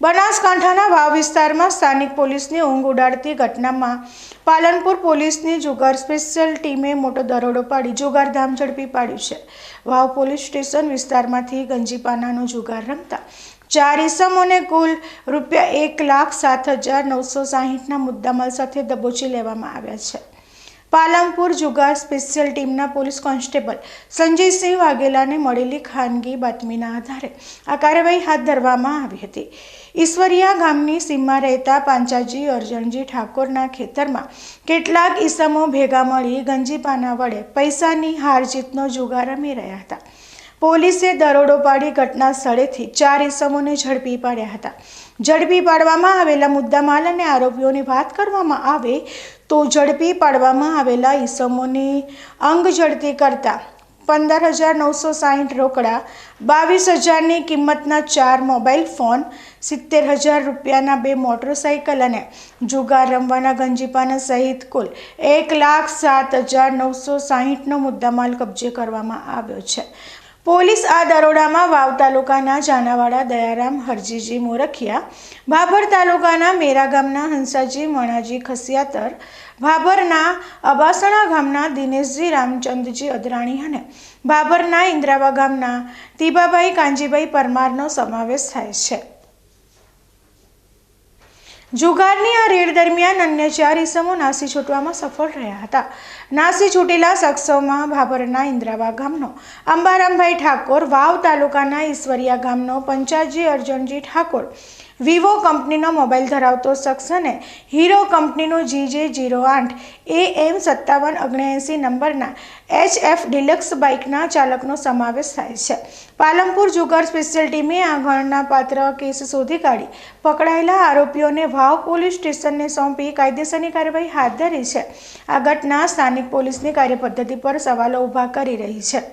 બનાસકાંઠાના વાવ વિસ્તારમાં સ્થાનિક પોલીસની ઊંઘ ઉડાડતી ઘટનામાં પાલનપુર પોલીસની જુગાર સ્પેશિયલ ટીમે મોટો દરોડો પાડી, જુગારધામ ઝડપી પાડ્યું છે. વાવ પોલીસ સ્ટેશન વિસ્તારમાંથી ગંજીપાનાનો જુગાર રમતા ચાર ઇસમોને કુલ રૂપિયા એક લાખ સાત હજાર નવસો સાહીઠના મુદ્દામાલ સાથે દબોચી લેવામાં આવ્યા છે. પાલનપુર જુગાર સ્પેશિયલ ટીમના પોલીસ કોન્સ્ટેબલ સંજયસિંહ વાઘેલાને મળેલી ખાનગી બાતમીના આધારે આ કાર્યવાહી હાથ ધરવામાં આવી હતી. ઈશ્વરિયા ગામની સીમમાં રહેતા પાંચાજી અર્જણજી ઠાકોરના ખેતરમાં કેટલાક ઈસમો ભેગા મળી ગંજીપાના વડે પૈસાની હાર જીતનો જુગાર રમી રહ્યા હતા. પોલીસે દરોડો પાડી ઘટના સ્થળેથી ચાર ઈસમોને ઝડપી પાડ્યા હતા. ઝડપી પાડવામાં આવેલા મુદ્દામાલ અને આરોપીઓની વાત કરવામાં આવે તો ઝડપી પાડવામાં આવેલા ઈસમોની અંગ ઝડપી કરતા પંદર હજાર નવસો સાહીઠ રોકડા, બાવીસ હજારની કિંમતના ચાર મોબાઈલ ફોન, સિત્તેર હજાર રૂપિયાના બે મોટરસાઇકલ અને જુગાર રમવાના ગંજીપાના સહિત કુલ એક લાખ સાત હજાર નવસો સાહીઠનો મુદ્દામાલ કબજે કરવામાં આવ્યો છે. પોલીસ આ દરોડામાં વાવ તાલુકાના જાનાવાડા દયારામ હરજીજી મોરખિયા, ભાભર તાલુકાના મેરા ગામના હંસાજી મણાજી ખસિયાતર, ભાભરના અબાસણા ગામના દિનેશજી રામચંદજી અદરાણી અને ભાભરના ઇન્દ્રાવા ગામના તીબાભાઈ કાંજીભાઈ પરમારનો સમાવેશ થાય છે. જુગારની આ રેડ દરમિયાન અન્ય ચાર ઇસમો નાસી છૂટવામાં સફળ રહ્યા હતા. નાસી છૂટેલા શખ્સોમાં ભાભરના ઇન્દ્રાવા ગામનો, અંબારામભાઈ ઠાકોર, વાવ તાલુકાના ઈશ્વરિયા ગામનો, પંચાજી અર્જણજી ઠાકોર વિવો કંપનીનો મોબાઈલ ધરાવતો શખ્સ અને હીરો કંપનીનો જીજે જીરો આઠ એ એમ સત્તાવન ઓગણએંસી નંબરના એચ એફ ડિલક્સ બાઇકના ચાલકનો સમાવેશ થાય છે. પાલનપુર જુગાર સ્પેશિયલ ટીમે આ ગણના પાત્ર કેસ શોધી કાઢી. પકડાયેલા આરોપીઓને વાવ પોલીસ સ્ટેશનને સોંપી કાયદેસરની કાર્યવાહી હાથ ધરી છે. આ ઘટના સ્થાનિક પોલીસની કાર્યપદ્ધતિ પર સવાલો ઊભા કરી રહી છે.